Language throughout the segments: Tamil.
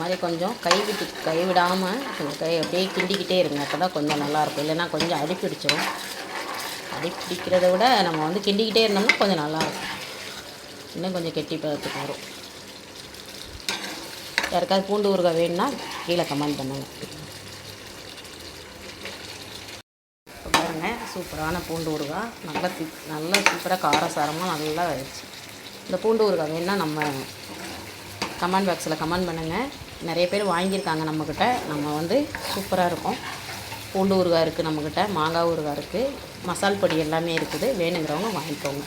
மாதிரி கொஞ்சம் கைவிட்டு கைவிடாமல் கை விடாமல் கொஞ்சம் கை அப்படியே கிண்டிக்கிட்டே இருங்க. அப்போ தான் கொஞ்சம் நல்லாயிருக்கும். இல்லைன்னா கொஞ்சம் அடி அடிப்பிடிக்கிறத அடி விட நம்ம வந்து கிண்டிக்கிட்டே இருந்தோம்னா கொஞ்சம் நல்லாயிருக்கும். இன்னும் கொஞ்சம் கெட்டி பதத்துக்கு வரும். யாருக்காவது பூண்டு ஊறுகாய் வேணும்னா கீழே கமெண்ட் பண்ணுங்கள் இப்போ பாருங்கள் சூப்பரான பூண்டு ஊறுகாய். நல்லா திக் நல்லா சூப்பராக காரசாரமாக நல்லா வச்சு இந்த பூண்டு ஊறுகாய் வேணும்னா நம்ம கமெண்ட் பாக்ஸில் கமெண்ட் பண்ணுங்கள் நிறைய பேர் வாங்கியிருக்காங்க நம்மக்கிட்ட. நம்ம வந்து சூப்பராக இருக்கும். பூண்டு ஊறுகாய் இருக்குது நம்மக்கிட்ட மாங்காய் ஊறுகாய் இருக்குது மசால் பொடி எல்லாமே இருக்குது. வேணுங்கிறவங்க வாங்கிக்கோங்க.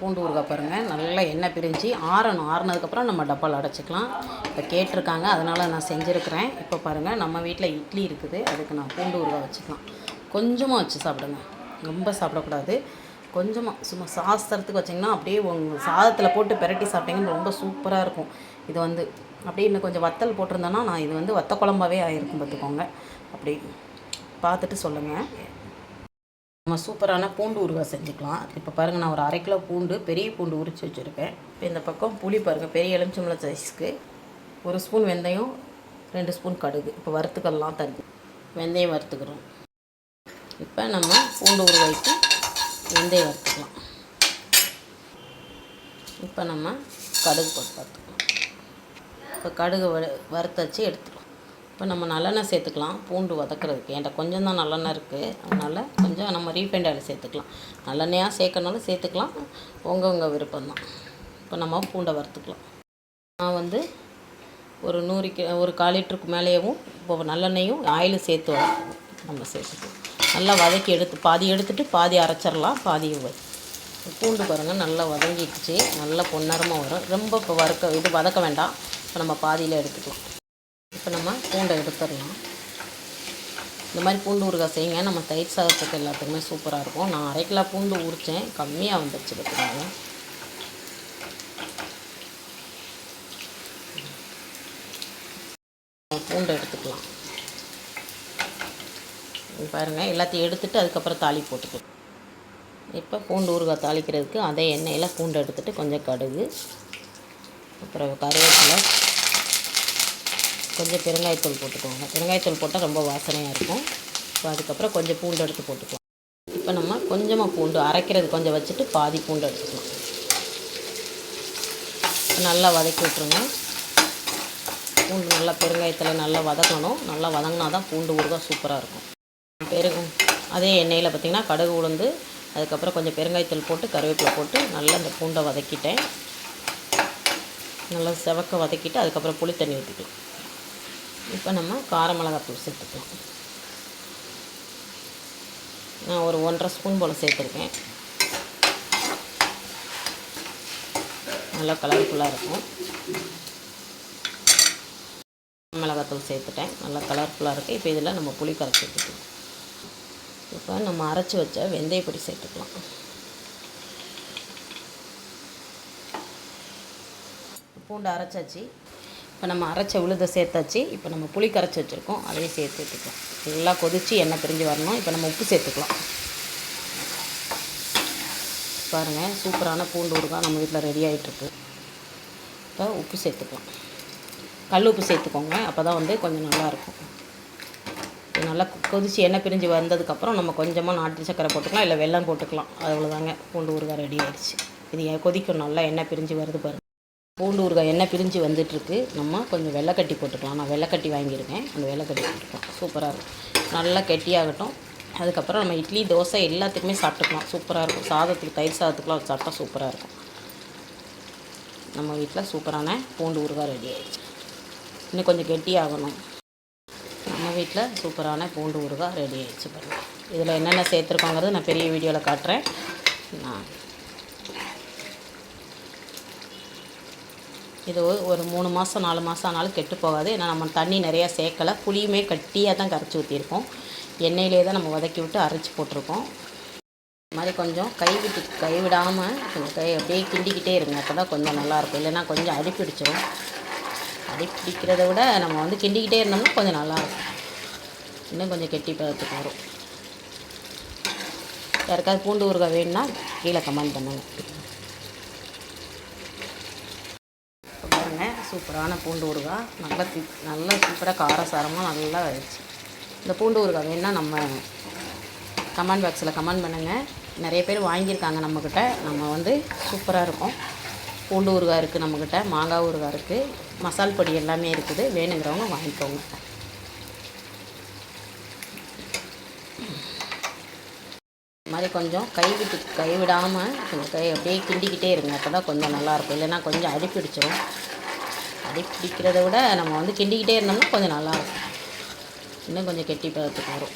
பூண்டு ஊறுகாய் பாருங்கள் நல்லா எண்ணெய் பிரிஞ்சு ஆறணும். ஆறுனதுக்கப்புறம் நம்ம டப்பாவில் அடைச்சிக்கலாம். இப்போ கேட்டிருக்காங்க அதனால் நான் செஞ்சுருக்கிறேன். இப்போ பாருங்கள் நம்ம வீட்டில் இட்லி இருக்குது. அதுக்கு நான் பூண்டு ஊறுகாய் வச்சுக்கலாம். கொஞ்சமாக வச்சு சாப்பிடுங்க. ரொம்ப சாப்பிடக்கூடாது. கொஞ்சமாக சும்மா சாஸ்திரத்துக்கு வச்சிங்கன்னா அப்படியே உங்கள் சாதத்தில் போட்டு பெரட்டி சாப்பிட்டீங்கன்னு ரொம்ப சூப்பராக இருக்கும். இது வந்து அப்படியே இன்னும் கொஞ்சம் வத்தல் போட்டிருந்தேன்னா நான் இது வந்து வத்த குழம்பாவே ஆகிருக்கும் பார்த்துக்கோங்க. அப்படி பார்த்துட்டு சொல்லுங்கள் நம்ம சூப்பரான பூண்டு ஊறுகாய் செஞ்சுக்கலாம். இப்போ பாருங்கள் நான் ஒரு அரை கிலோ பூண்டு பெரிய பூண்டு உரித்து வச்சுருக்கேன். இப்போ இந்த பக்கம் புளி பாருங்கள் பெரிய எலுமிச்சம்பழம் சைஸ்க்கு ஒரு ஸ்பூன் வெந்தயம் ரெண்டு ஸ்பூன் கடுகு. இப்போ வறுத்துக்கள்லாம் தருது வெந்தயம் வறுத்துக்கிறோம். இப்போ நம்ம பூண்டு ஊறுகாய்க்கு வெந்தயம் வறுத்துக்கலாம் இப்போ நம்ம கடுகு போட்டு பார்த்துக்கலாம். இப்போ கடுகு வறு வறுத்தச்சு எடுத்துக்கலாம். இப்போ நம்ம நல்லெண்ணெய் சேர்த்துக்கலாம். பூண்டு வதக்கிறதுக்கு. என்கிட்ட கொஞ்சம் தான் நல்லெண்ணெய் இருக்குது அதனால் கொஞ்சம் நம்ம ரீஃபைண்ட் ஆயில் சேர்த்துக்கலாம். நல்லெண்ணெயாக சேர்க்கனாலும் சேர்த்துக்கலாம். உங்கள் உங்கள் விருப்பம்தான் இப்போ நம்ம பூண்டை வறுத்துக்கலாம். நான் வந்து ஒரு நூறு கி ஒரு கால் லிட்டருக்கு மேலேயும் இப்போ நல்லெண்ணெயும் ஆயிலும் சேர்த்து வதக்குவோம். நம்ம சேர்த்துக்கலாம். நல்லா வதக்கி எடுத்து பாதி எடுத்துட்டு பாதி அரைச்சிடலாம். பாதி பூண்டு பாருங்கள் நல்லா வதங்கிடுச்சு. நல்லா பொன்னரமாக வரும். ரொம்ப இப்போ வறுக்க இது வதக்க வேண்டாம். இப்போ நம்ம பாதியில் எடுத்துக்கலாம். இப்போ நம்ம பூண்டை எடுத்துடலாம். இந்த மாதிரி பூண்டு ஊறுகாய் செய்யுங்க. நம்ம தயிர் சாதத்துக்கு எல்லாத்துக்குமே சூப்பராக இருக்கும். நான் அரை கிலோ பூண்டு உரித்தேன் கம்மியாக வந்துடுச்சு பார்த்துக்கோங்க பூண்டை எடுத்துக்கலாம். பாருங்கள் எல்லாத்தையும் எடுத்துட்டு அதுக்கப்புறம் தாளி போட்டுக்கணும். இப்போ பூண்டு ஊறுகாய் தாளிக்கிறதுக்கு அதே எண்ணெயில் பூண்டு எடுத்துகிட்டு கொஞ்சம் கடுகு அப்புறம் கருவேப்பிலை கொஞ்சம் பெருங்காயத்தூள் போட்டுக்கோங்க. பெருங்காயத்தூள் போட்டால் ரொம்ப வாசனையாக இருக்கும். இப்போ அதுக்கப்புறம் கொஞ்சம் பூண்டு எடுத்து போட்டுக்கலாம் இப்போ நம்ம கொஞ்சமாக பூண்டு அரைக்கிறது கொஞ்சம் வச்சுட்டு பாதி பூண்டு எடுத்துக்கலாம். நல்லா வதக்கி விட்ருங்க பூண்டு நல்லா பெருங்காயத்தில் நல்லா வதக்கணும். நல்லா வதங்கினா தான் பூண்டு ஊறுகாய் சூப்பராக இருக்கும். பெருகு அதே எண்ணெயில் பார்த்திங்கன்னா கடுகு உளுந்து அதுக்கப்புறம் கொஞ்சம் பெருங்காயத்தூள் போட்டு கருவேப்பிலை போட்டு நல்லா அந்த பூண்டை வதக்கிட்டேன். நல்லா செவக்க வதக்கிட்டு அதுக்கப்புறம் புளி தண்ணி ஊற்றிக்கலாம் இப்போ நம்ம கார மிளகாத்தூள் சேர்த்துக்கலாம். நான் ஒரு ஒன்றரை ஸ்பூன் போல் சேர்த்துருக்கேன். நல்லா கலர்ஃபுல்லாக இருக்கும். மிளகாத்தூள் சேர்த்துட்டேன். நல்லா கலர்ஃபுல்லாக இருக்குது இப்போ இதில் நம்ம புளி கரைச்சி ஊற்றிக்கலாம் இப்போ நம்ம அரைச்சி வச்ச வெந்தயப்பொடி சேர்த்துக்கலாம். பூண்டு அரைச்சாச்சு. இப்போ நம்ம அரைச்ச உளுதை சேர்த்தாச்சு. இப்போ நம்ம புளி கரைச்சி வச்சுருக்கோம். அதையும் சேர்த்து விட்டுக்கலாம் நல்லா கொதித்து எண்ணெய் பிரிஞ்சு வரணும். இப்போ நம்ம உப்பு சேர்த்துக்கலாம். பாருங்கள் சூப்பரான பூண்டு ஊறுகாய் நம்ம வீட்டில் ரெடி ஆகிட்டுருக்கு இப்போ உப்பு சேர்த்துக்கலாம். கல் உப்பு சேர்த்துக்கோங்க. அப்போ தான் வந்து கொஞ்சம் நல்லாயிருக்கும் இது நல்லா கொதித்து எண்ணெய் பிரிஞ்சு வந்ததுக்கப்புறம் நம்ம கொஞ்சமாக நாட்டு சக்கரை போட்டுக்கலாம் இல்லை வெள்ளம் போட்டுக்கலாம். அவ்வளோதாங்க பூண்டு ஊறுகாய் ரெடி ஆகிடுச்சு இது எ- கொதிக்கும் நல்லா எண்ணெய் பிரிஞ்சு வருது பாருங்கள் பூண்டு ஊறுகாய் எண்ணெய் பிரிஞ்சு வந்துட்டுருக்கு. நம்ம கொஞ்சம் வெள்ளைக்கட்டி போட்டுக்கலாம். நான் வெள்ளைக்கட்டி வாங்கியிருக்கேன். அந்த வெள்ளைக்கட்டி போட்டுக்கலாம். சூப்பராக இருக்கும். நல்லா கெட்டியாகட்டும். அதுக்கப்புறம் நம்ம இட்லி தோசை எல்லாத்துக்குமே சாப்பிட்டுக்கலாம். சூப்பராக இருக்கும். சாதத்துக்கு தயிர் சாதத்துக்குலாம் சாப்பிட்டா சூப்பராக இருக்கும். நம்ம வீட்டில் சூப்பரான பூண்டு ஊறுகாய் ரெடி ஆகிடுச்சு இன்னும் கொஞ்சம் கெட்டியாகணும். நம்ம வீட்டில் சூப்பரான பூண்டு ஊறுகாய் ரெடி ஆகிடுச்சு பாருங்கள் இதில் என்னென்ன சேர்த்துருக்கோங்கிறது நான் பெரிய வீடியோவில் காட்டுறேன். நான். இது ஒரு- மூணு மாதம் நாலு மாதம் ஆனாலும் கெட்டு போகாது. ஏன்னா நம்ம தண்ணி நிறையா சேர்க்கலை. புளியுமே கட்டியாக தான் கரைச்சி ஊற்றிருக்கோம் எண்ணெயிலே தான் நம்ம வதக்கி விட்டு அரைச்சி போட்டிருக்கோம். இது மாதிரி கொஞ்சம் கை விட்டு கை விடாமல் கொஞ்சம் கை அப்படியே கிண்டிக்கிட்டே இருங்க. அப்போ தான் கொஞ்சம் நல்லாயிருக்கும் இல்லைன்னா கொஞ்சம் அடிப்பிடிச்சிடும் அப்படி பிடிக்கிறத விட நம்ம வந்து கிண்டிக்கிட்டே இருந்தோம்னா கொஞ்சம் நல்லாயிருக்கும். இன்னும் கொஞ்சம் கெட்டி பதத்துக்கு வரும். யாருக்காவது பூண்டு ஊறுகாய் வேணும்னா கீழே கமெண்ட் பண்ணுங்க. பாருங்கள் சூப்பரான பூண்டு ஊறுகாய். நல்லா திக் நல்லா சூப்பராக காரசாரமாக நல்லா வச்சு இந்த பூண்டு ஊறுகாய் வேணும்னா நம்ம கமெண்ட் பாக்ஸில் கமெண்ட் பண்ணுங்கள் நிறைய பேர் வாங்கியிருக்காங்க நம்மக்கிட்ட. நம்ம வந்து சூப்பராக இருக்கும். பூண்டு ஊறுகாய் இருக்குது நம்மக்கிட்ட மாங்காய் ஊறுகாய் இருக்குது மசால் பொடி எல்லாமே இருக்குது. வேணுங்கிறவங்க வாங்கிக்கோங்க. மாதிரி கொஞ்சம் கைவிட்டு கைவிடாமல் கொஞ்சம் கை அப்படியே கிண்டிக்கிட்டே இருங்க. அப்போ தான் கொஞ்சம் நல்லாயிருக்கும். இல்லைன்னா கொஞ்சம் அடி பிடிச்சிரும் அடி பிடிக்கிறத விட நம்ம வந்து கிண்டிக்கிட்டே இருந்தோம்னா கொஞ்சம் நல்லாயிருக்கும். இன்னும் கொஞ்சம் கெட்டி பதத்துக்கு வரும்.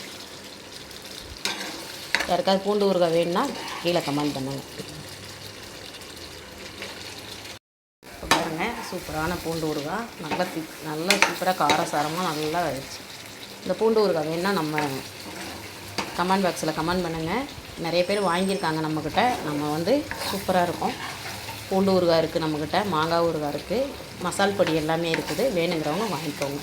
யாருக்காவது பூண்டு ஊறுகாய் வேணும்னா கீழே கமெண்ட் பண்ணுங்கள் இப்போ பாருங்கள் சூப்பரான பூண்டு ஊறுகாய் நல்லா தி நல்லா சூப்பராக காரசாரமாக நல்லா வச்சு. இந்த பூண்டு ஊறுகாய் வேணால் நம்ம கமெண்ட் பாக்ஸில் கமெண்ட் பண்ணுங்கள் நிறைய பேர் வாங்கியிருக்காங்க நம்மக்கிட்ட நம்ம வந்து சூப்பராக இருக்கும். பூண்டு ஊறுகாய் இருக்குது நம்மக்கிட்ட மாங்காய் ஊறுகாய் இருக்குது மசால் பொடி எல்லாமே இருக்குது. வேணுங்கிறவங்க வாங்கிக்கோங்க.